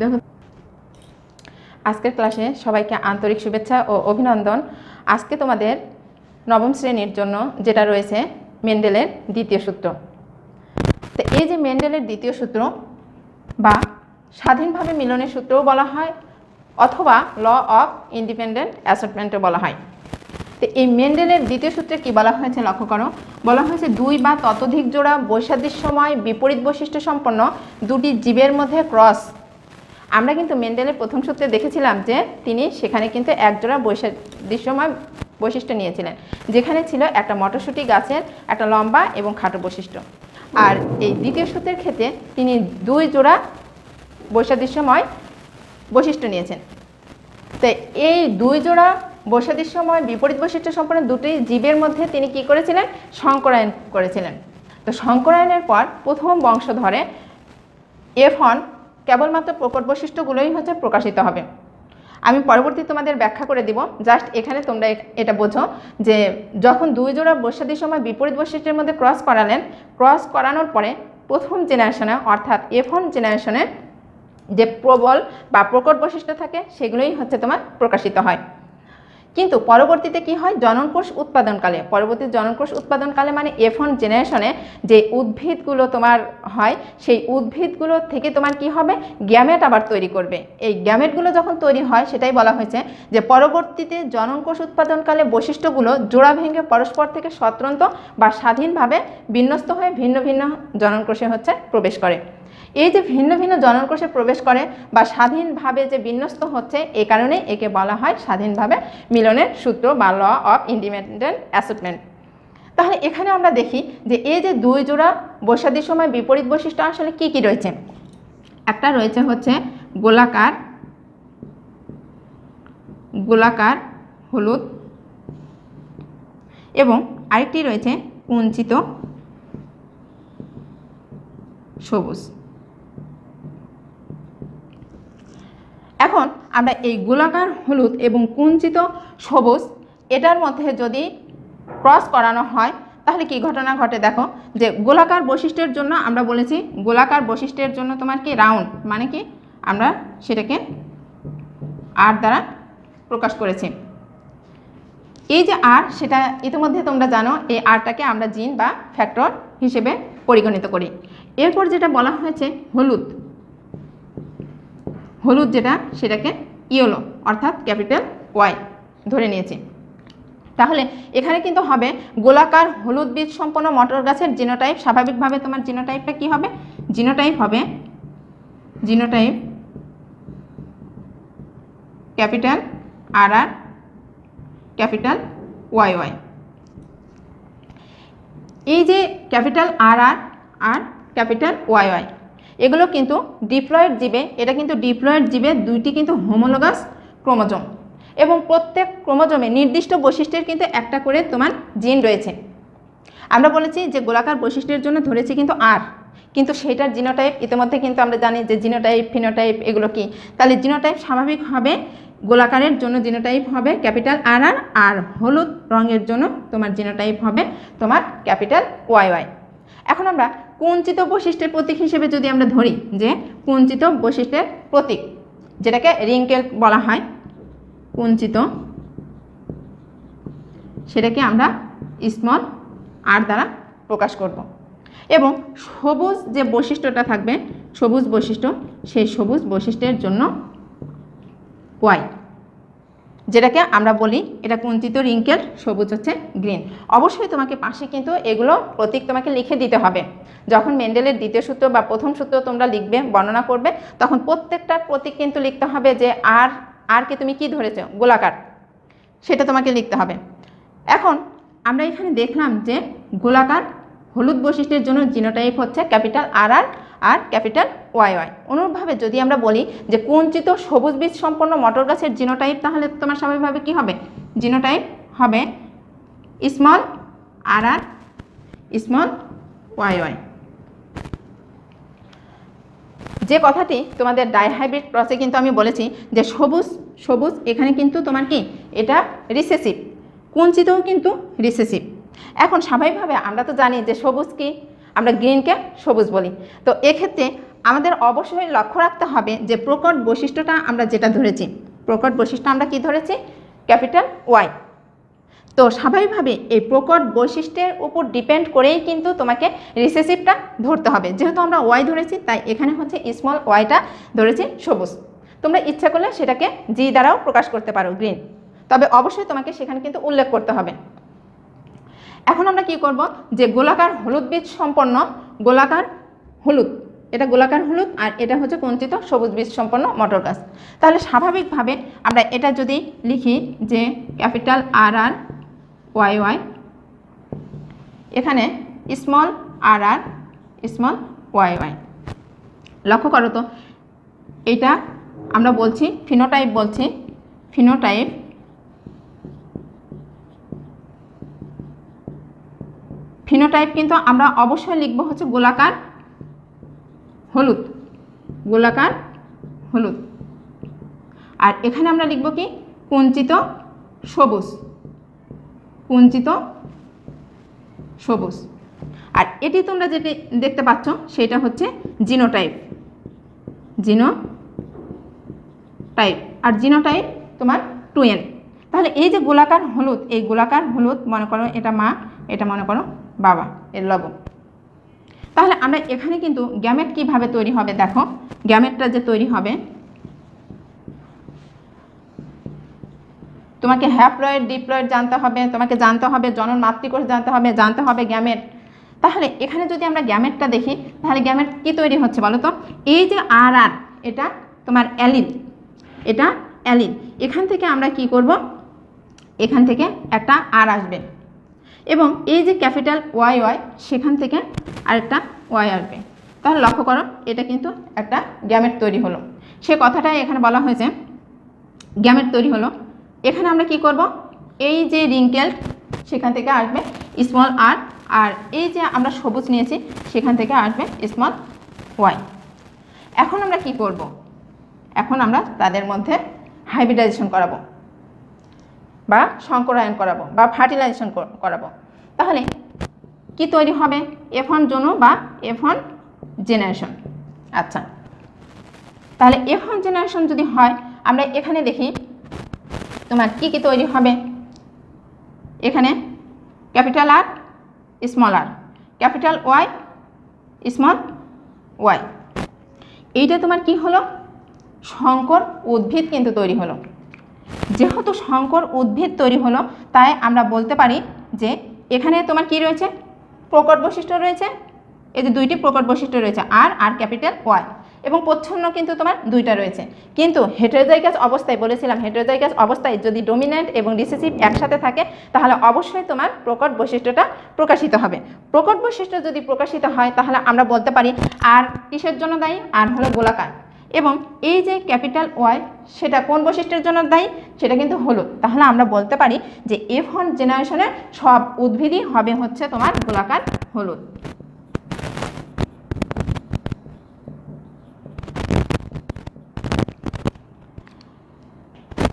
দেখো। আজকের ক্লাসে সবাইকে আন্তরিক শুভেচ্ছা ও অভিনন্দন। আজকে তোমাদের নবম শ্রেণির জন্য যেটা রয়েছে মেন্ডেলের দ্বিতীয় সূত্র। তো এই যে মেন্ডেলের দ্বিতীয় সূত্র বা স্বাধীনভাবে মিলনের সূত্রও বলা হয় অথবা ল অফ ইন্ডিপেন্ডেন্ট অ্যাসেটমেন্টও বলা হয়। তো এই মেন্ডেলের দ্বিতীয় সূত্রে কি বলা হয়েছে লক্ষ্য করো? বলা হয়েছে দুই বা ততোধিক জোড়া বৈসাদৃশ্য সময় বিপরীত বৈশিষ্ট্য সম্পন্ন দুটি জীবের মধ্যে ক্রস আমরা কিন্তু মেন্ডেলের প্রথম সূত্রে দেখেছিলাম যে তিনি সেখানে কিন্তু একজোড়া বৈসাদৃশ্যময় বৈশিষ্ট্য নিয়েছিলেন, যেখানে ছিল একটা মটরশুঁটি গাছের একটা লম্বা এবং খাটো বৈশিষ্ট্য। আর এই দ্বিতীয় সূত্রের ক্ষেত্রে তিনি দুই জোড়া বৈসাদৃশ্যময় বৈশিষ্ট্য নিয়েছেন। তো এই দুই জোড়া বৈসাদৃশ্যময় বিপরীত বৈশিষ্ট্য সম্পন্ন দুটি জীবের মধ্যে তিনি কি করেছিলেন? সংকরায়ন করেছিলেন। তো সংকরায়নের পর প্রথম বংশধরে এফ হন কেবলমাত্র প্রকট বৈশিষ্ট্যগুলোই হচ্ছে প্রকাশিত হবে। আমি পরবর্তী তোমাদের ব্যাখ্যা করে দিব। জাস্ট এখানে তোমরা এটা বোঝো যে যখন দুই জোড়া বৈশাদী সময় বিপরীত বৈশিষ্ট্যের মধ্যে ক্রস করালেন ক্রস করানোর পরে প্রথম জেনারেশনে অর্থাৎ এফ ওয়ান জেনারেশনে যে প্রবল বা প্রকট বৈশিষ্ট্য থাকে, সেগুলোই হচ্ছে তোমার প্রকাশিত হয়। কিন্তু পরবর্তীতে কি হয়? জননকোষ উৎপাদনকালে পরবর্তী জননকোষ উৎপাদনকালে মানে এফ ওয়ান জেনারেশনে যে উদ্ভিদগুলো তোমার হয়, সেই উদ্ভিদগুলো থেকে তোমার কি হবে? গ্যামেট আবার তৈরি করবে। এই গ্যামেটগুলো যখন তৈরি হয়, সেটাই বলা হয়েছে যে পরবর্তীতে জননকোষ উৎপাদনকালে বৈশিষ্ট্যগুলো জোড়া ভেঙে পরস্পর থেকে স্বতন্ত্র বা স্বাধীনভাবে বিন্যস্ত হয়ে ভিন্ন ভিন্ন জননকোষে হচ্ছে প্রবেশ করে। এই যে ভিন্ন ভিন্ন জননকোষে প্রবেশ করে বা স্বাধীনভাবে যে বিন্যস্ত হচ্ছে, এ কারণে একে বলা হয় স্বাধীনভাবে মিলনের সূত্র বা ল অফ ইন্ডিপেন্ডেন্ট অ্যাসেটমেন্ট। তাহলে এখানে আমরা দেখি যে এই যে দুই জোড়া বৈশাদী সময় বিপরীত বৈশিষ্ট্য আসলে কি কি রয়েছে? একটা রয়েছে হচ্ছে গোলাকার গোলাকার, হলুদ এবং আরেকটি রয়েছে কুঞ্চিত সবুজ। এখন আমরা এই গোলাকার হলুদ এবং কুঞ্চিত সবুজ এটার মধ্যে যদি ক্রস করানো হয়, তাহলে কি ঘটনা ঘটে দেখো? যে গোলাকার বৈশিষ্ট্যের জন্য আমরা বলেছি, গোলাকার বৈশিষ্ট্যের জন্য তোমার কি রাউন্ড মানে কি? আমরা সেটাকে আর দ্বারা প্রকাশ করেছি। এই যে আর সেটা ইতিমধ্যে তোমরা জানো, এই আরটাকে আমরা জিন বা ফ্যাক্টর হিসেবে পরিগণিত করি। এরপর যেটা বলা হয়েছে, হলুদ। হলুদ যেটা, সেটাকে ইয়েলো, অর্থাৎ ক্যাপিটাল ওয়াই ধরে নিয়েছি। তাহলে এখানে কিন্তু হবে গোলাকার হলুদ বীজ সম্পন্ন মটর গাছের জিনোটাইপ স্বাভাবিকভাবে তোমার জিনোটাইপটা কি হবে? জিনোটাইপ হবে genotype capital R R capital Y Y এই যে ক্যাপিটাল আর আর আর ক্যাপিটাল ওয়াই ওয়াই এগুলো কিন্তু ডিপ্লয়েড জীবে, এটা কিন্তু ডিপ্লয়েড জীবে দুইটি কিন্তু হোমোলোগাস ক্রোমোজোম। এবং প্রত্যেক ক্রোমোজোমে নির্দিষ্ট বৈশিষ্ট্যের কিন্তু একটা করে তোমার জিন রয়েছে। আমরা বলেছি যে গোলাকার বৈশিষ্ট্যের জন্য ধরেছি কিন্তু আর কিন্তু সেইটার জিনোটাইপ ইতিমধ্যে কিন্তু আমরা জানি যে জিনোটাইপ ফিনোটাইপ এগুলো কি? তাহলে জিনোটাইপ স্বাভাবিক হবে গোলাকারের জন্য জিনোটাইপ হবে ক্যাপিটাল আর আর আর হলুদ রঙের জন্য তোমার জিনোটাইপ হবে তোমার ক্যাপিটাল ওয়াই ওয়াই এখন আমরা কুঞ্চিত বৈশিষ্ট্যের প্রতীক হিসেবে যদি আমরা ধরি, যে কুঞ্চিত বৈশিষ্ট্যের প্রতীক, যেটাকে রিঙ্কেল বলা হয়, কুঞ্চিত, সেটাকে আমরা স্মল আর দ্বারা প্রকাশ করব। এবং সবুজ যে বৈশিষ্ট্যটা থাকবে, সবুজ বৈশিষ্ট্য, সেই সবুজ বৈশিষ্ট্যের জন্য ওয়াই যেটাকে আমরা বলি, এটা কুঞ্চিত রিঙ্কেল? সবুজ হচ্ছে গ্রিন। অবশ্যই তোমাকে পাশে কিন্তু এগুলো প্রতীক তোমাকে লিখে দিতে হবে। যখন মেন্ডেলের দ্বিতীয় সূত্র বা প্রথম সূত্র তোমরা লিখবে, বর্ণনা করবে, তখন প্রত্যেকটার প্রতীক কিন্তু লিখতে হবে যে আর, আরকে তুমি কি ধরেছ? গোলাকার। সেটা তোমাকে লিখতে হবে। এখন আমরা এখানে দেখলাম যে গোলাকার হলুদ বৈশিষ্ট্যের জন্য জিনোটাইপ হচ্ছে ক্যাপিটাল আর আর আর ক্যাপিটাল ওয়াই ওয়াই। অনুরূপভাবে যদি আমরা বলি যে কুঞ্চিত সবুজ বীজ সম্পন্ন মটর গাছের জিনোটাইপ, তাহলে তোমার স্বাভাবিকভাবে কি হবে? জিনোটাইপ হবে small R R small Y Y যে কথাটি তোমাদের ডাইহাইব্রিড ক্রসে কিন্তু আমি বলেছি যে সবুজ সবুজ, এখানে কিন্তু তোমার কি? এটা রিসেসিভ কুঞ্চিতও কিন্তু রিসেসিভ এখন স্বাভাবিকভাবে আমরা তো জানি যে সবুজ কি? আমরা গ্রিনকে সবুজ বলি। তো এক্ষেত্রে আমাদের অবশ্যই লক্ষ্য রাখতে হবে যে প্রকট বৈশিষ্ট্যটা আমরা যেটা ধরেছি, প্রকট বৈশিষ্ট্য আমরা কি ধরেছি? Capital Y. তো স্বাভাবিকভাবে এই প্রকট বৈশিষ্ট্যের উপর ডিপেন্ড করেই কিন্তু তোমাকে রিসেসিভটা ধরতে হবে। যেহেতু আমরা ওয়াই ধরেছি, তাই এখানে হচ্ছে স্মল ওয়াইটা ধরেছি সবুজ। তোমরা ইচ্ছা করলে সেটাকে জি দ্বারাও প্রকাশ করতে পারো, গ্রিন। তবে অবশ্যই তোমাকে সেখানে কিন্তু উল্লেখ করতে হবে। এখন আমরা কি করব? যে গোলাকার হলুদ বীজ সম্পন্ন, গোলাকার হলুদ, এটা গোলাকার হলুদ আর এটা হচ্ছে কঞ্চিত সবুজ বীজ সম্পন্ন মটর গাছ। তাহলে স্বাভাবিকভাবে আমরা এটা যদি লিখি যে capital R R Y Y এখানে small R R small Y Y লক্ষ্য করো তো এটা আমরা বলছি ফিনোটাইপ বলছি ফিনোটাইপ ফিনোটাইপ কিন্তু আমরা অবশ্যই লিখব হচ্ছে গোলাকার হলুদ। গোলাকার হলুদ। আর এখানে আমরা লিখব কি? কুঞ্চিত সবুজ। কুঞ্চিত সবুজ। আর এটি তোমরা যেটি দেখতে পাচ্ছ সেটা হচ্ছে জিনোটাইপ। জিনো টাইপ আর জিনোটাইপ তোমার টুয়েন তাহলে এই যে গোলাকার হলুদ, এই গোলাকার হলুদ মনে করো এটা মা, এটা মনে করো বাবা, এর লবণ। তাহলে আমরা এখানে কিন্তু গ্যামেট কীভাবে তৈরি হবে দেখো। গ্যামেটটা যে তৈরি হবে, তোমাকে হ্যাপ্লয়েড ডিপ্লয়েড জানতে হবে, তোমাকে জানতে হবে, জনন মাতৃকোষ জানতে হবে জানতে হবে গ্যামেট তাহলে এখানে যদি আমরা গ্যামেটটা দেখি, তাহলে গ্যামেট কি তৈরি হচ্ছে বলো তো? এই যে আর আর এটা তোমার অ্যালিন, এটা অ্যালিন। এখান থেকে আমরা কি করব? এখান থেকে একটা আর আসবে। এবং এই যে ক্যাপিটাল ওয়াই ওয়াই, সেখান থেকে আরেকটা ওয়াই আসবে। তাহলে লক্ষ্য করো, এটা কিন্তু একটা গ্যামেট তৈরি হলো। সে কথাটাই এখানে বলা হয়েছে, গ্যামেট তৈরি হলো। এখানে আমরা কি করব? এই যে রিঙ্কেল, সেখান থেকে আসবে স্মল আর আর এই যে আমরা সবুজ নিয়েছি, সেখান থেকে আসবে স্মল ওয়াই এখন আমরা কি করব? এখন আমরা তাদের মধ্যে হাইব্রিডাইজেশন করাবো। বা সংকরায়ন করাবো বা ফার্টিলাইজেশন করাবো। তাহলে কি তৈরি হবে? এফন জনু বা এফন জেনারেশন আচ্ছা। তাহলে এফ ওয়ান জেনারেশন যদি হয়, আমরা এখানে দেখি তোমার কি কি তৈরি হবে? এখানে capital R small R capital Y, small Y. এইটা তোমার কি হলো? শঙ্কর উদ্ভিদ কিন্তু তৈরি হলো। যেহেতু সংকর উদ্ভিদ তৈরি হলো, তাই আমরা বলতে পারি যে এখানে তোমার কি রয়েছে? প্রকট বৈশিষ্ট্য রয়েছে। এই যে দুইটি প্রকট বৈশিষ্ট্য রয়েছে, আর আর ক্যাপিটাল ওয়াই। এবং প্রচ্ছন্ন কিন্তু তোমার দুইটা রয়েছে। কিন্তু হেটেরোজাইকাস অবস্থায়, বলেছিলাম হেটেরোজাইকাস অবস্থায় যদি ডোমিনেন্ট এবং রিসেসিভ একসাথে থাকে, তাহলে অবশ্যই তোমার প্রকট বৈশিষ্ট্যটা প্রকাশিত হবে। প্রকট বৈশিষ্ট্য যদি প্রকাশিত হয়, তাহলে আমরা বলতে পারি আর কিসের জন্য দায়ী? আর হলো গোলাকার। এবং এই যে ক্যাপিটাল ওয়াই, সেটা কোন বৈশিষ্ট্যের জন্য দায়ী? সেটা কিন্তু হলুদ। তাহলে আমরা বলতে পারি যে এফ ওয়ান জেনারেশনের সব উদ্ভিদই হবে হচ্ছে তোমার গোলাকার হলুদ।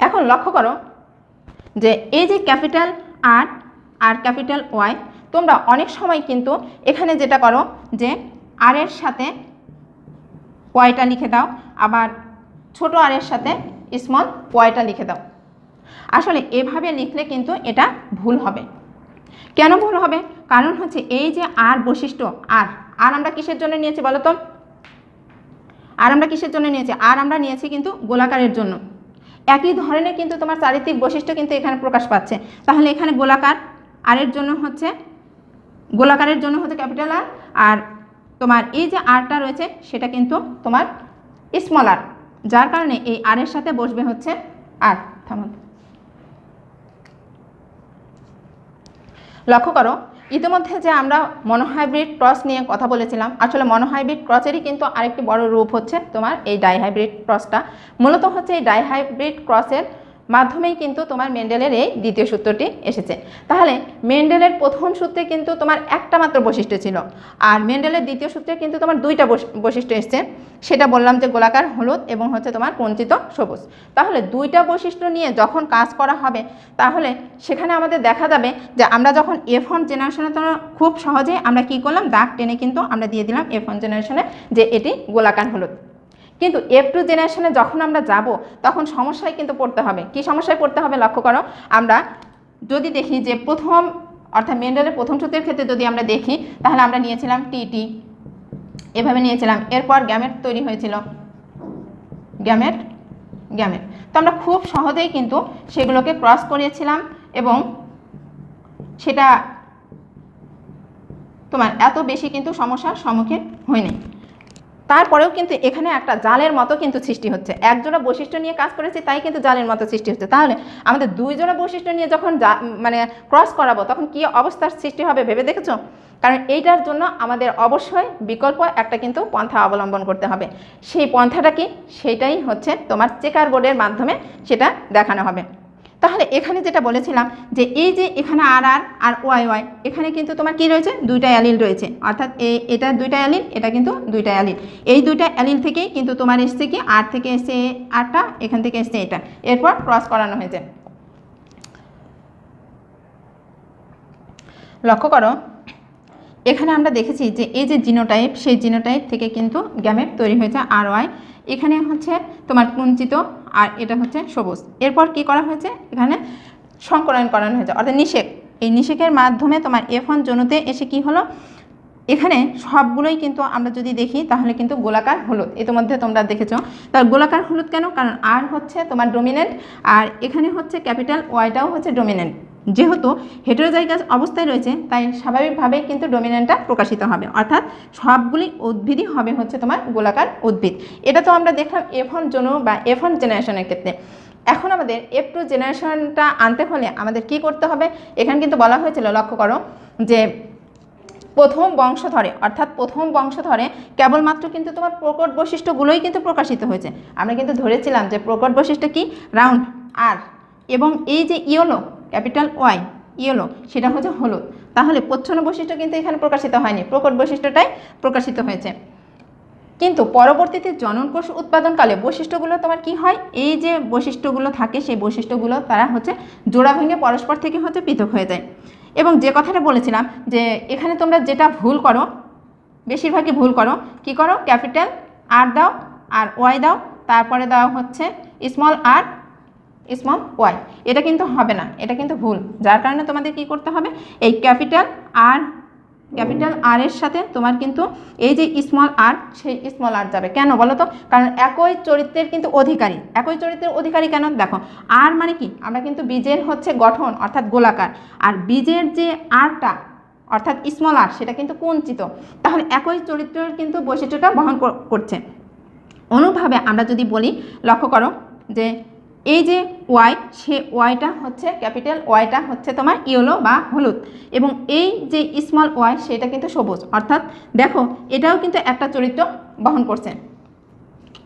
এখন লক্ষ্য করো যে এই যে capital R R capital Y তোমরা অনেক সময় কিন্তু এখানে যেটা করো যে আর এর সাথে ওয়াইটা লিখে দাও। আবার ছোট আর এর সাথে স্মল ওয়াইটা লিখে দাও। আসলে এভাবে লিখলে কিন্তু এটা ভুল হবে। কেন ভুল হবে? কারণ হচ্ছে এই যে আর বৈশিষ্ট্য আর আর আমরা কিসের জন্য নিয়েছি বলো তো? আর আমরা কিসের জন্য নিয়েছি? আর আমরা নিয়েছি কিন্তু গোলাকারের জন্য। একই ধরনের কিন্তু তোমার চারিত্রিক বৈশিষ্ট্য কিন্তু এখানে প্রকাশ পাচ্ছে। তাহলে এখানে গোলাকার আরের জন্য হচ্ছে, গোলাকারের জন্য হচ্ছে ক্যাপিটাল আর আর তোমার এই যে আরটা রয়েছে, সেটা কিন্তু তোমার স্মল আর যার কারণে এই আরের সাথে বসবে হচ্ছে আর থামান লক্ষ্য করো, ইতিমধ্যে যে আমরা মনোহাইব্রিড ক্রস নিয়ে কথা বলেছিলাম, আসলে মনোহাইব্রিড ক্রসেরই কিন্তু আরেকটি বড় রূপ হচ্ছে তোমার এই ডাইহাইব্রিড ক্রসটা মূলত হচ্ছে এই ডাইহাইব্রিড ক্রসের মাধ্যমেই কিন্তু তোমার মেন্ডেলের এই দ্বিতীয় সূত্রটি এসেছে। তাহলে মেন্ডেলের প্রথম সূত্রে কিন্তু তোমার একটা মাত্র বৈশিষ্ট্য ছিল। আর মেন্ডেলের দ্বিতীয় সূত্রে কিন্তু তোমার দুইটা বৈশ- বৈশিষ্ট্য এসছে। সেটা বললাম যে গোলাকার, হলুদ এবং হচ্ছে তোমার কুঞ্চিত সবুজ। তাহলে দুইটা বৈশিষ্ট্য নিয়ে যখন কাজ করা হবে, তাহলে সেখানে আমাদের দেখা যাবে যে আমরা যখন এফ ওয়ান জেনারেশনের জন্য খুব সহজেই আমরা কি করলাম? দাগ টেনে কিন্তু আমরা দিয়ে দিলাম এফ ওয়ান জেনারেশনে যে এটি গোলাকার, হলুদ। কিন্তু এফ টু জেনারেশনে যখন আমরা যাব, তখন সমস্যায় কিন্তু পড়তে হবে। কি সমস্যায় পড়তে হবে লক্ষ্য করো? আমরা যদি দেখি যে প্রথম, অর্থাৎ মেন্ডেলের প্রথম সূত্রের ক্ষেত্রে যদি আমরা দেখি, তাহলে আমরা নিয়েছিলাম টিটি এভাবে নিয়েছিলাম। এরপর গ্যামেট তৈরি হয়েছিল। গ্যামেট গ্যামেট তো আমরা খুব সহজেই কিন্তু সেগুলোকে ক্রস করিয়েছিলাম এবং সেটা তোমার এত বেশি কিন্তু সমস্যার সম্মুখীন হয়নি। তারপরেও কিন্তু এখানে একটা জালের মতো কিন্তু সৃষ্টি হচ্ছে। একজোড়া বৈশিষ্ট্য নিয়ে কাজ করেছি, তাই কিন্তু জালের মতো সৃষ্টি হচ্ছে। তাহলে আমাদের দুই জোড়া বৈশিষ্ট্য নিয়ে যখন মানে ক্রস করাবো, তখন কী অবস্থার সৃষ্টি হবে ভেবে দেখেছ? কারণ এইটার জন্য আমাদের অবশ্যই বিকল্প একটা কিন্তু পন্থা অবলম্বন করতে হবে। সেই পন্থাটা কি? সেটাই হচ্ছে তোমার চেকার বোর্ডের মাধ্যমে সেটা দেখানো হবে। তাহলে এখানে যেটা বলেছিলাম যে এই যে এখানে R R R Y Y, এখানে কিন্তু তোমার কি রয়েছে? দুইটা অ্যালিল রয়েছে। অর্থাৎ এ, এটা দুইটা অ্যালিল, এটা কিন্তু দুইটা অ্যালিল। এই দুইটা অ্যালিল থেকেই কিন্তু তোমার এসছে কি? আর থেকে এসছে আরটা, এখান থেকে এসছে এটা। এরপর ক্রস করানো হয়েছে। লক্ষ্য করো এখানে আমরা দেখেছি যে এই যে জিনোটাইপ, সেই জিনোটাইপ থেকে কিন্তু গ্যামেট তৈরি হয়েছে আর ওয়াই এখানে হচ্ছে তোমার কুঞ্চিত আর এটা হচ্ছে সবুজ। এরপর কি করা হয়েছে? এখানে সংকলন করানো হয়েছে, অর্থাৎ নিষেক। এই নিষেকের মাধ্যমে তোমার এফ ওয়ান জনুতে এসে কি হলো? এখানে সবগুলোই কিন্তু আমরা যদি দেখি, তাহলে কিন্তু গোলাকার হলুদ। ইতিমধ্যে তোমরা দেখেছ। তার গোলাকার হলুদ কেন? কারণ আর হচ্ছে তোমার ডোমিনেন্ট আর এখানে হচ্ছে ক্যাপিটাল ওয়াইটাও হচ্ছে ডোমিনেন্ট যেহেতু হেটেরোজাইগাস অবস্থায় রয়েছে, তাই স্বাভাবিকভাবেই কিন্তু ডোমিনেন্টটা প্রকাশিত হবে। অর্থাৎ সবগুলি উদ্ভিদই হবে হচ্ছে তোমার গোলাকার উদ্ভিদ। এটা তো আমরা দেখলাম এফন জনু বা এফন জেনারেশনের ক্ষেত্রে। এখন আমাদের এফ টু জেনারেশনটা আনতে হলে আমাদের কি করতে হবে? এখানে কিন্তু বলা হয়েছিল, লক্ষ্য করো যে প্রথম বংশধরে, অর্থাৎ প্রথম বংশধরে কেবলমাত্র কিন্তু তোমার প্রকট বৈশিষ্ট্যগুলোই কিন্তু প্রকাশিত হয়েছে। আমরা কিন্তু ধরেছিলাম যে প্রকট বৈশিষ্ট্য কি? রাউন্ড, আর এবং এই যে ইয়েলো ক্যাপিটাল ওয়াই, ইয়েলো, সেটা হচ্ছে হলুদ। তাহলে প্রচ্ছন্ন বৈশিষ্ট্য কিন্তু এখানে প্রকাশিত হয়নি। প্রকট বৈশিষ্ট্যটাই প্রকাশিত হয়েছে। কিন্তু পরবর্তীতে জননকোষ উৎপাদনকালে বৈশিষ্ট্যগুলো তোমার কি হয়? এই যে বৈশিষ্ট্যগুলো থাকে, সেই বৈশিষ্ট্যগুলো তারা হচ্ছে জোড়া ভেঙে পরস্পর থেকে হচ্ছে পৃথক হয়ে যায়। এবং যে কথাটা বলেছিলাম যে এখানে তোমরা যেটা ভুল করো, বেশিরভাগই ভুল করো, কি করো? ক্যাপিটাল আর দাও, আর ওয়াই দাও, তারপরে দাও হচ্ছে স্মল আর স্মল ওয়াই এটা কিন্তু হবে না, এটা কিন্তু ভুল। যার কারণে তোমাদের কি করতে হবে? এই ক্যাপিটাল আর ক্যাপিটাল আর এর সাথে তোমার কিন্তু এই যে স্মল আর সেই স্মল আর যাবে। কেন বলো তো? কারণ একই চরিত্রের কিন্তু অধিকারী। একই চরিত্রের অধিকারী কেন? দেখো আর মানে কি? আমরা কিন্তু বীজের হচ্ছে গঠন, অর্থাৎ গোলাকার। আর বীজের যে আরটা অর্থাৎ স্মল আর সেটা কিন্তু কুঞ্চিত। তাহলে একই চরিত্রের কিন্তু বৈশিষ্ট্যটা বহন করছে। অনুভাবে আমরা যদি বলি, লক্ষ্য করো যে এই যে ওয়াই সে ওয়াইটা হচ্ছে ক্যাপিটাল ওয়াইটা হচ্ছে তোমার ইয়েলো বা হলুদ। এবং এই যে স্মল ওয়াই সেটা কিন্তু সবুজ। অর্থাৎ দেখো, এটাও কিন্তু একটা চরিত্র বহন করছে।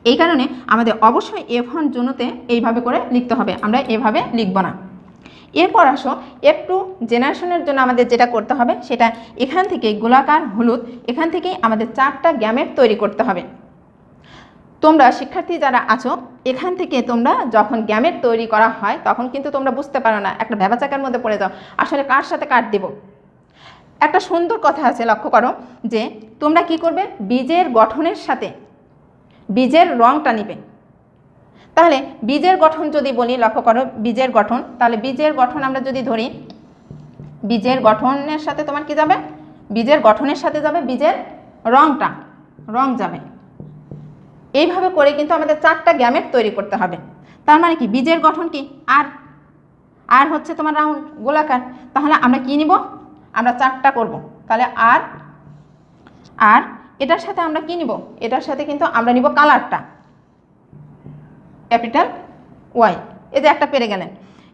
এই কারণে আমাদের অবশ্যই এফ ওয়ান জুনোতে এইভাবে করে লিখতে হবে। আমরা এভাবে লিখব না। এরপর আসো এফ টু জেনারেশনের জন্য আমাদের যেটা করতে হবে, সেটা এখান থেকে গোলাকার, হলুদ, এখান থেকেই আমাদের চারটা গ্যামেট তৈরি করতে হবে। তোমরা শিক্ষার্থী যারা আছো, এখান থেকে তোমরা যখন গ্যামেট তৈরি করা হয়, তখন কিন্তু তোমরা বুঝতে পারো না। একটা ভেবাচাকার মধ্যে পড়ে যাও। আসলে কার সাথে কাট দেব? একটা সুন্দর কথা আছে, লক্ষ্য করো, যে তোমরা কি করবে? বীজের গঠনের সাথে বীজের রংটা নিবে। তাহলে বীজের গঠন যদি বলি, লক্ষ্য করো, বীজের গঠন, তাহলে বীজের গঠন আমরা যদি ধরি, বীজের গঠনের সাথে তোমার কি যাবে? বীজের গঠনের সাথে যাবে বীজের রংটা। রং যাবে। এইভাবে করে কিন্তু আমাদের চারটা গ্যামেট তৈরি করতে হবে। তার মানে কি? বীজের গঠন কি? আর আর হচ্ছে তোমার রাউন্ড গোলাকার। তাহলে আমরা কি নিব? আমরা চারটা করব। তাহলে আর আর এটার সাথে আমরা কি নিব? এটার সাথে কিন্তু আমরা নিব কালারটা। Capital Y. এই যে একটা পেরে গেলেন।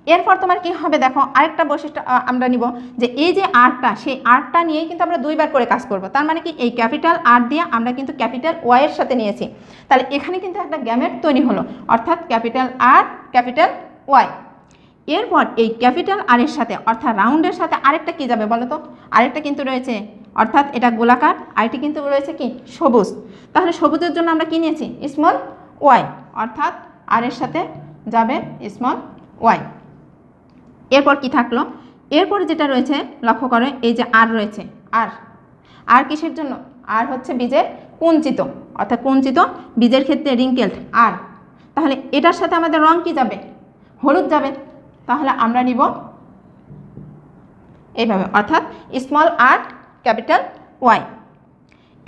এরপর তোমার কি হবে? দেখো, আরেকটা বৈশিষ্ট্য আমরা নিব যে এই যে আর্টটা সেই আর্টটা নিয়েই কিন্তু আমরা দুইবার করে কাজ করব। তার মানে কি, এই ক্যাপিটাল আর্ট দিয়ে আমরা কিন্তু ক্যাপিটাল ওয়াই এর সাথে নিয়েছি। তাহলে এখানে কিন্তু একটা গ্যামেট তৈরি হলো, অর্থাৎ ক্যাপিটাল আর, ক্যাপিটাল ওয়াই এরপর এই ক্যাপিটাল আর এর সাথে, অর্থাৎ রাউন্ডের সাথে আরেকটা কি যাবে বলো তো আরেকটা কিন্তু রয়েছে, অর্থাৎ এটা গোলাকার, আরেকটি কিন্তু রয়েছে কি? সবুজ। তাহলে সবুজের জন্য আমরা কি নিয়েছি? স্মল ওয়াই অর্থাৎ আর এর সাথে যাবে স্মল ওয়াই এরপর কি থাকল? এরপর যেটা রয়েছে, লক্ষ্য করো, এই যে আর রয়েছে, আর। আর কিসের জন্য? আর হচ্ছে বীজের কুঞ্চিত, অর্থাৎ কুঞ্চিত বীজের ক্ষেত্রে রিঙ্কেলড আর। তাহলে এটার সাথে আমাদের রং কি যাবে? হলুদ যাবে। তাহলে আমরা নিব এইভাবে, অর্থাৎ স্মল আর ক্যাপিটাল ওয়াই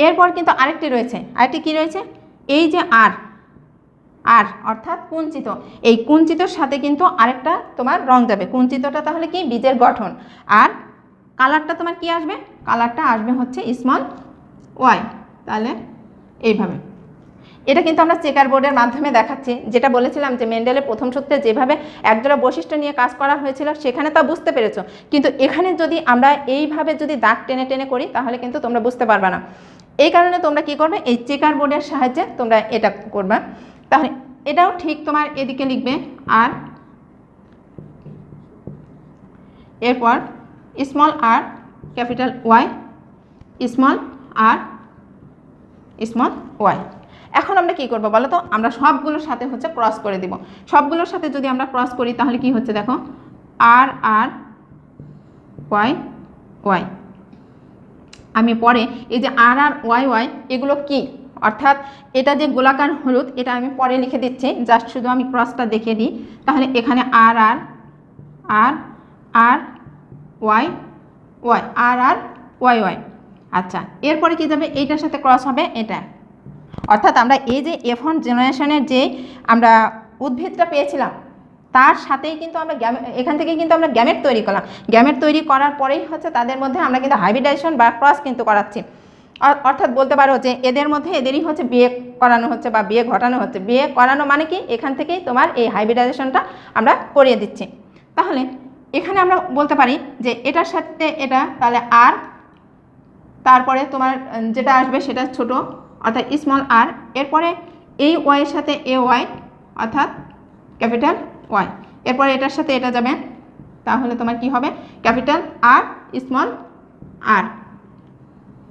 এরপর কিন্তু আরেকটি রয়েছে, আরেকটি কি রয়েছে? এই যে আর আর, অর্থাৎ কুঞ্চিত। এই কুঞ্চিতর সাথে কিন্তু আরেকটা তোমার রং যাবে। কুঞ্চিতটা তাহলে কি? বীজের গঠন। আর কালারটা তোমার কি আসবে? কালারটা আসবে হচ্ছে স্মল ওয়াই তাহলে এইভাবে। এটা কিন্তু আমরা চেকার বোর্ডের মাধ্যমে দেখাচ্ছি। যেটা বলেছিলাম যে মেন্ডেলের প্রথম সূত্রে যেভাবে একজোড়া বৈশিষ্ট্য নিয়ে কাজ করা হয়েছিল, সেখানে তা বুঝতে পেরেছ। কিন্তু এখানে যদি আমরা এইভাবে যদি দাগ টেনে টেনে করি, তাহলে কিন্তু তোমরা বুঝতে পারবে না। এই কারণে তোমরা কি করবে? এই চেকার বোর্ডের সাহায্যে তোমরা এটা করবে। তাহলে এটাও ঠিক তোমার এদিকে লিখবে আর এরপর small R capital Y small R small Y এখন আমরা কি করব বলো তো? আমরা সবগুলোর সাথে হচ্ছে ক্রস করে দিব। সবগুলোর সাথে যদি আমরা ক্রস করি, তাহলে কি হচ্ছে দেখো? আর আর ওয়াই ওয়াই আমি পরে এই যে আর আর ওয়াই ওয়াই এগুলো কি? অর্থাৎ এটা যে গোলাকার হলুদ, এটা আমি পরে লিখে দিচ্ছি জাস্ট শুধু আমি ক্রসটা দেখে দিই। তাহলে এখানে R R R R Y Y R R Y Y আচ্ছা এরপরে কি যাবে? এইটার সাথে ক্রস হবে এটা। অর্থাৎ আমরা এই যে এফ ওয়ান জেনারেশনের যে আমরা উদ্ভিদটা পেয়েছিলাম, তার সাথেই কিন্তু আমরা গ্যামে এখান থেকে কিন্তু আমরা গ্যামেট তৈরি করলাম। গ্যামেট তৈরি করার পরেই হচ্ছে তাদের মধ্যে আমরা কিন্তু হাইব্রিডাইজেশন বা ক্রস কিন্তু করাচ্ছি। অর্থাৎ বলতে পারো যে এদের মধ্যে এদেরই হচ্ছে বিয়ে করানো হচ্ছে বা বিয়ে ঘটানো হচ্ছে। বিয়ে করানো মানে কি? এখান থেকেই তোমার এই হাইব্রিডাইজেশনটা আমরা করিয়ে দিচ্ছি। তাহলে এখানে আমরা বলতে পারি যে এটার সাথে এটা তাহলে আর, তারপরে তোমার যেটা আসবে সেটা ছোট, অর্থাৎ স্মল আর এরপরে এই ওয়াইয়ের সাথে এ ওয়াই অর্থাৎ ক্যাপিটাল ওয়াই এরপরে এটার সাথে এটা যাবে, তাহলে তোমার কি হবে? Capital R small R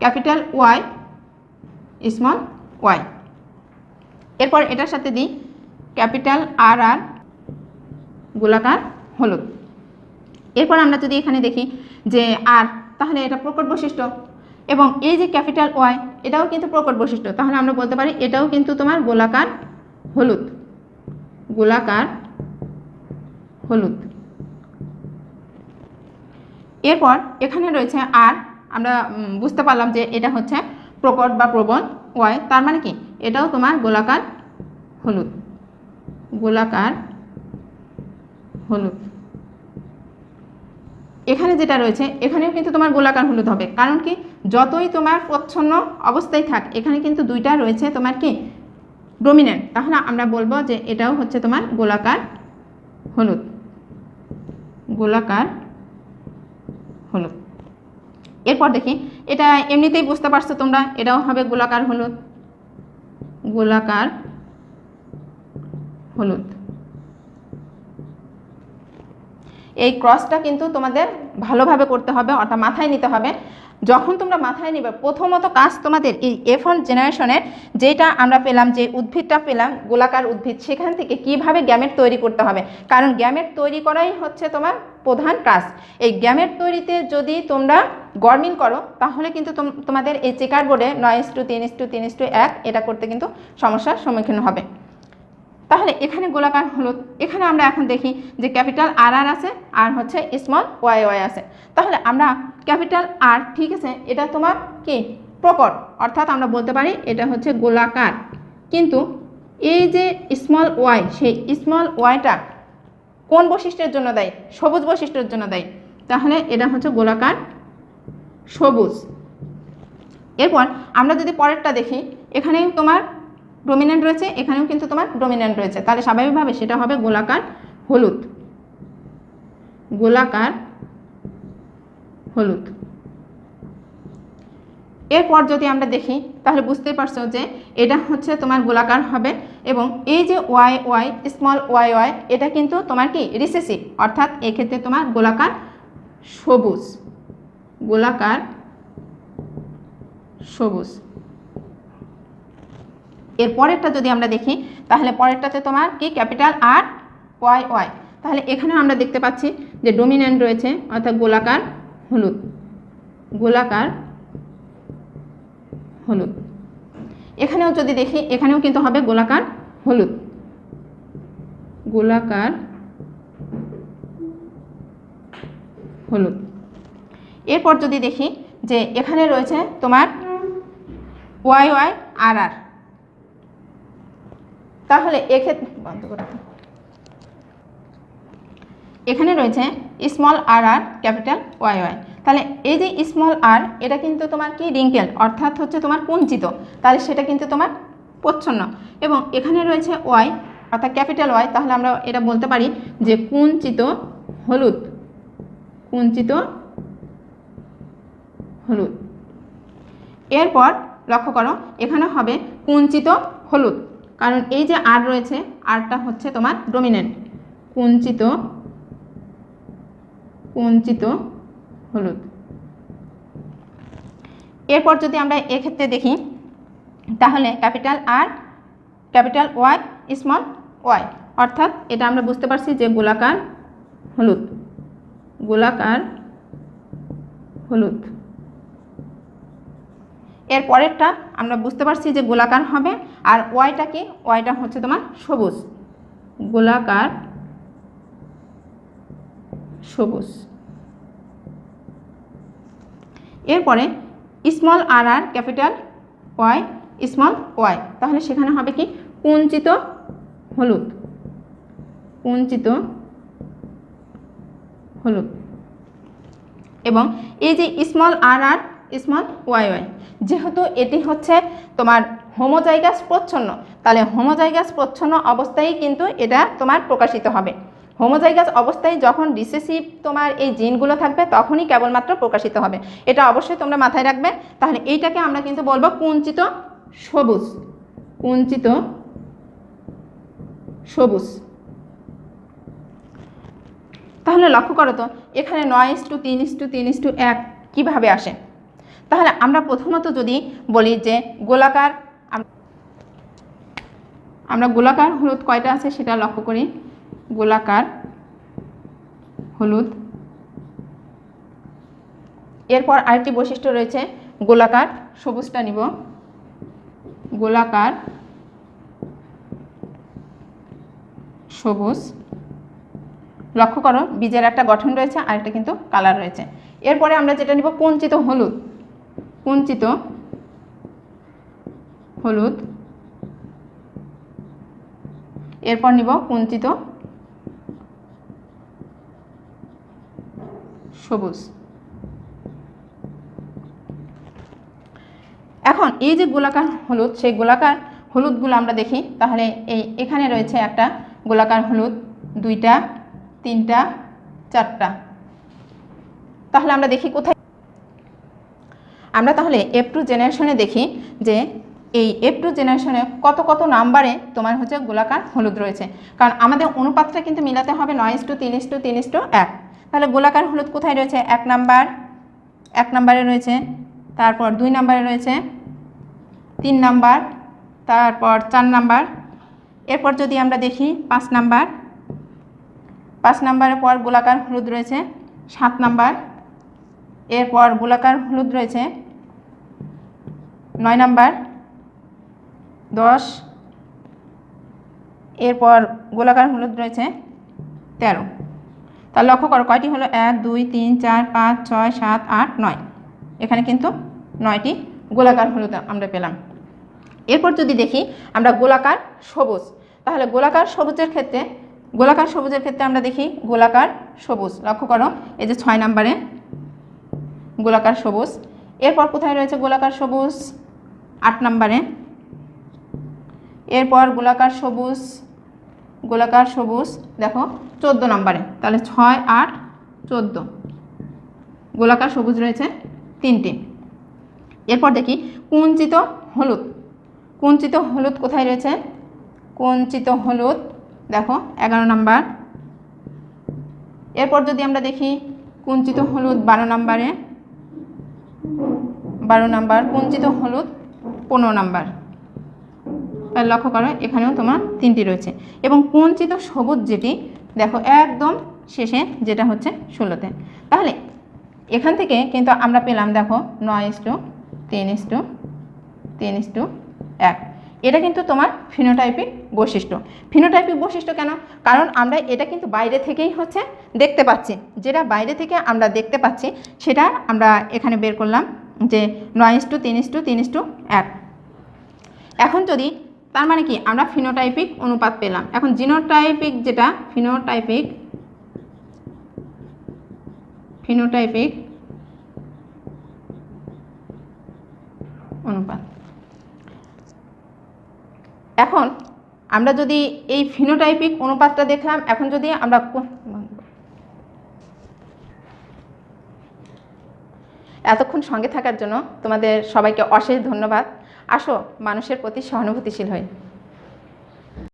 capital Y small Y এরপর এটার সাথে দিই ক্যাপিটাল আর আর গোলাকার হলুদ। এরপর আমরা যদি এখানে দেখি যে আর, তাহলে এটা প্রকট বৈশিষ্ট্য। এবং এই যে ক্যাপিটাল ওয়াই, এটাও কিন্তু প্রকট বৈশিষ্ট্য। তাহলে আমরা বলতে পারি এটাও কিন্তু তোমার গোলাকার হলুদ। গোলাকার হলুদ। এরপর এখানে রয়েছে আর আমরা বুঝতে পারলাম যে এটা হচ্ছে প্রকট বা প্রবণ ওয়াই তার মানে কি? এটাও তোমার গোলাকার হলুদ। গোলাকার হলুদ। এখানে যেটা রয়েছে, এখানেও কিন্তু তোমার গোলাকার হলুদ হবে। কারণ কি? যতই তোমার প্রচ্ছন্ন অবস্থায় থাক, এখানে কিন্তু দুইটা রয়েছে তোমার কি? ডোমিনেন্ট তাহলে আমরা বলব যে এটাও হচ্ছে তোমার গোলাকার হলুদ। গোলাকার হলুদ। এরপর দেখি, এটা এমনিতেই বুঝতে পারছ তোমরা, এটাও হবে গোলাকার হলুদ। গোলাকার হলুদ। এই ক্রসটা কিন্তু তোমাদের ভালোভাবে করতে হবে, অর্থাৎ মাথায় নিতে হবে। যখন তোমরা মাথায় নিবে, প্রথমত কাজ তোমাদের এই এফ ওয়ান জেনারেশনের যেটা আমরা পেলাম, যে উদ্ভিদটা পেলাম, গোলাকার উদ্ভিদ, সেখান থেকে কীভাবে গ্যামেট তৈরি করতে হবে। কারণ গ্যামেট তৈরি করাই হচ্ছে তোমার প্রধান কাজ। এই গ্যামেট তৈরিতে যদি তোমরা গরমিল করো, তাহলে কিন্তু তোম- তোমাদের এই চেকার বোর্ডে নয় ইস টু তিন ইস টু তিন ইস টু এক এটা করতে কিন্তু সমস্যার সম্মুখীন হবে। তাহলে এখানে গোলাকার হলুদ, এখানে আমরা এখন দেখি যে ক্যাপিটাল আর আর আছে আর হচ্ছে স্মল ওয়াই ওয়াই আছে। তাহলে আমরা ক্যাপিটাল আর ঠিক আছে, এটা তোমার কি? প্রকট, অর্থাৎ আমরা বলতে পারি এটা হচ্ছে গোলাকার। কিন্তু এই যে স্মল ওয়াই, সেই স্মল ওয়াইটা কোন বৈশিষ্ট্যের জন্য দেয়? সবুজ বৈশিষ্ট্যের জন্য দেয়। তাহলে এটা হচ্ছে গোলাকার সবুজ। এরপর আমরা যদি পরেরটা দেখি এখানে তোমার ডোমিনেন্ট রয়েছে, এখানেও কিন্তু তোমার ডোমিনেন্ট রয়েছে। তাহলে স্বাভাবিকভাবে সেটা হবে গোলাকার হলুদ। গোলাকার হলুদ। এরপর যদি আমরা দেখি, তাহলে বুঝতেই পারছ যে এটা হচ্ছে তোমার গোলাকার হবে এবং এই যে Y Y small Y Y, এটা কিন্তু তোমার কি? রিসেসিভ অর্থাৎ এক্ষেত্রে তোমার গোলাকার সবুজ। গোলাকার সবুজ। এর পরেরটা যদি আমরা দেখি, তাহলে পরেরটাতে তোমার কি? Capital R Y Y. তাহলে এখানেও আমরা দেখতে পাচ্ছি যে ডোমিনেন্ট রয়েছে, অর্থাৎ গোলাকার হলুদ। গোলাকার হলুদ। এখানেও যদি দেখি, এখানেও কিন্তু হবে গোলাকার হলুদ। গোলাকার হলুদ। এরপর যদি দেখি যে এখানে রয়েছে তোমার ওয়াই ওয়াই আর আর। তাহলে এক্ষেত্রে বন্ধ এখানে রয়েছে small R R capital Y Y তাহলে এই যে স্মল আর এটা কিন্তু তোমার কি? রিঙ্কেল, অর্থাৎ হচ্ছে তোমার কুঞ্চিত। তাহলে সেটা কিন্তু তোমার প্রচ্ছন্ন। এবং এখানে রয়েছে ওয়াই অর্থাৎ ক্যাপিটাল ওয়াই তাহলে আমরা এটা বলতে পারি যে কুঞ্চিত হলুদ। কুঞ্চিত হলুদ। এরপর লক্ষ্য করো, এখানে হবে কুঞ্চিত হলুদ। কারণ এই যে আর রয়েছে আরটা হচ্ছে তোমার ডোমিনেন্ট কুঞ্চিত কুঞ্চিত হলুদ। এরপর যদি আমরা এক্ষেত্রে দেখি, তাহলে capital R capital Y small Y. অর্থাৎ এটা আমরা বুঝতে পারছি যে গোলাকার হলুদ। গোলাকার হলুদ। এর পরেরটা আমরা বুঝতে পারছি যে গোলাকার হবে, আর ওয়াইটা কি ওয়াইটা হচ্ছে তোমার সবুজ। গোলাকার সবুজ। এরপরে small R R capital Y small Y তাহলে সেখানে হবে কি? কুঞ্চিত হলুদ। কুঞ্চিত হলুদ। এবং এই যে small R R small Y Y যেহেতু এটি হচ্ছে তোমার হোমোজাইগাস প্রচ্ছন্ন, তাহলে হোমোজাইগাস প্রচ্ছন্ন অবস্থায় কিন্তু এটা তোমার প্রকাশিত হবে। হোমোজাইগাস অবস্থায় যখন রিসেসিভ তোমার এই জিনগুলো থাকবে, তখনই কেবলমাত্র প্রকাশিত হবে। এটা অবশ্যই তোমরা মাথায় রাখবে। তাহলে এইটাকে আমরা কিন্তু বলব কুঞ্চিত সবুজ। কুঞ্চিত সবুজ। তাহলে লক্ষ্য করো তো, এখানে নয় ইস টু তিন ইস টু তিন ইস টু এক কীভাবে আসে? তাহলে আমরা প্রথমত যদি বলি যে গোলাকার, আমরা গোলাকার হলুদ কয়টা আছে সেটা লক্ষ্য করি। গোলাকার, হলুদ। এরপর আরেকটি বৈশিষ্ট্য রয়েছে, গোলাকার, সবুজটা নিব। গোলাকার, সবুজ। লক্ষ্য করো, বীজের একটা গঠন রয়েছে আর একটা কিন্তু কালার রয়েছে। এরপরে আমরা যেটা নিব, কুঞ্চিত হলুদ। কুঞ্চিত হলুদ। এরপর নিব কুঞ্চিত সবুজ। এখন এই যে গোলাকার হলুদ, সেই গোলাকার হলুদগুলো আমরা দেখি। তাহলে এই এখানে রয়েছে একটা গোলাকার হলুদ, দুইটা, তিনটা, চারটা। তাহলে আমরা দেখি কোথায়। আমরা তাহলে এফ টু জেনারেশনে দেখি যে এই এফ টু জেনারেশনে কত কত নাম্বারে তোমার হচ্ছে গোলাকার হলুদ রয়েছে। কারণ আমাদের অনুপাতটা কিন্তু মিলাতে হবে নয় ইস টু তিন ইস টু তিন ইস টু এক। তাহলে গোলাকার হলুদ কোথায় রয়েছে? এক নাম্বার, এক নাম্বারে রয়েছে, তারপর দুই নাম্বারে রয়েছে, তিন নাম্বার, তারপর চার নাম্বার, এরপর যদি আমরা দেখি পাঁচ নাম্বার, পাঁচ নাম্বারের পর গোলাকার হলুদ রয়েছে, সাত নাম্বার, এরপর গোলাকার হলুদ রয়েছে, নয় নাম্বার, দশ, এরপর গোলাকার হলুদ রয়েছে, তেরো। তার লক্ষ্য করো, কয়টি হলো? এক, দুই, তিন, চার, পাঁচ, ছয়, সাত, আট, নয়। এখানে কিন্তু নয়টি গোলাকার হলুদ আমরা পেলাম। এরপর যদি দেখি, আমরা গোলাকার সবুজ। তাহলে গোলাকার সবুজের ক্ষেত্রে, গোলাকার সবুজের ক্ষেত্রে আমরা দেখি গোলাকার সবুজ। লক্ষ্য করো, এই যে ছয় নাম্বারে গোলাকার সবুজ। এরপর কোথায় রয়েছে গোলাকার সবুজ? আট নাম্বারে। এরপর গোলাকার সবুজ গোলাকার সবুজ, দেখো, চোদ্দ নম্বরে। তাহলে ছয়, আট, চোদ্দ। গোলাকার সবুজ রয়েছে তিনটি। এরপর দেখি, কুঞ্চিত হলুদ। কুঞ্চিত হলুদ কোথায় রয়েছে? কুঞ্চিত হলুদ, দেখো, এগারো নাম্বার। এরপর যদি আমরা দেখি, কুঞ্চিত হলুদ বারো নাম্বারে। বারো নাম্বার, কুঞ্চিত হলুদ পনেরো নাম্বার। লক্ষ্য করো, এখানেও তোমার তিনটি রয়েছে। এবং কুঞ্চিত সবুজ যেটি, দেখো একদম শেষে যেটা হচ্ছে ষোলোতে। তাহলে এখান থেকে কিন্তু আমরা পেলাম, দেখো, নয় ইস টু তিন টু তিন টু এক। এটা কিন্তু তোমার ফিনোটাইপিক বৈশিষ্ট্য। ফিনোটাইপিক বৈশিষ্ট্য কেন? কারণ আমরা এটা কিন্তু বাইরে থেকেই হচ্ছে দেখতে পাচ্ছি। যেটা বাইরে থেকে আমরা দেখতে পাচ্ছি, সেটা আমরা এখানে বের করলাম যে নয় ইস টু তিন টু তিন টু এক। এখন যদি তার মানে কি? আমরা ফিনোটাইপিক অনুপাত পেলাম। এখন জিনোটাইপিক যেটা ফিনোটাইপিক ফিনোটাইপিক অনুপাত। এখন আমরা যদি এই ফিনোটাইপিক অনুপাতটা দেখলাম, এখন যদি আমরা এতক্ষণ সঙ্গে থাকার জন্য তোমাদের সবাইকে অশেষ ধন্যবাদ। আসো মানুষের প্রতি সহানুভূতিশীল হই।